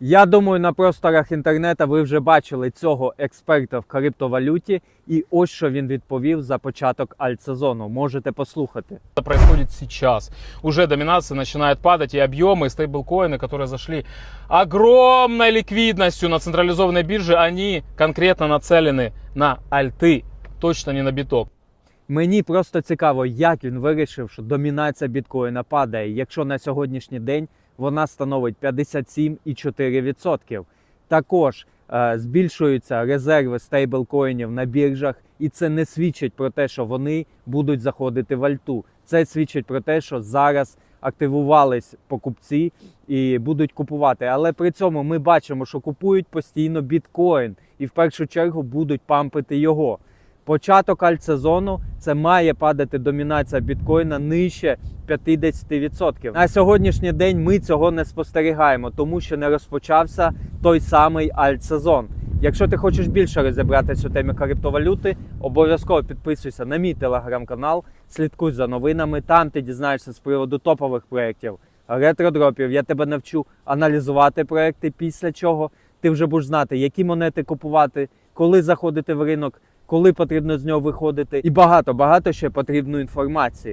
Я думаю, на просторах інтернету ви вже бачили цього експерта в криптовалюті, і ось що він відповів за початок альтсезону. Можете послухати. Это происходит сейчас. Уже доминация начинает падать, и объемы, и стейблкоины, которые зашли огромной ликвидностью на централизованной бирже, они конкретно нацелены на альты, точно не на биток. Мені просто цікаво, як він вирішив, що домінація біткоїна падає, якщо на сьогоднішній день вона становить 57,4%. Також е, збільшуються резерви стейблкоїнів на біржах, і це не свідчить про те, що вони будуть заходити в альту. Це свідчить про те, що зараз активувались покупці і будуть купувати. Але при цьому ми бачимо, що купують постійно біткоін, і в першу чергу будуть пампити його. Початок альтсезону це має падати домінація біткоїна нижче 50%. На сьогоднішній день ми цього не спостерігаємо, тому що не розпочався той самий альтсезон. Якщо ти хочеш більше розібратися у темі криптовалюти, обов'язково підписуйся на мій телеграм-канал, слідкуй за новинами. Там ти дізнаєшся з приводу топових проєктів, ретродропів. Я тебе навчу аналізувати проекти, після чого ти вже будеш знати, які монети купувати, коли заходити в ринок, коли потрібно з нього виходити, і багато багато ще потрібної інформації.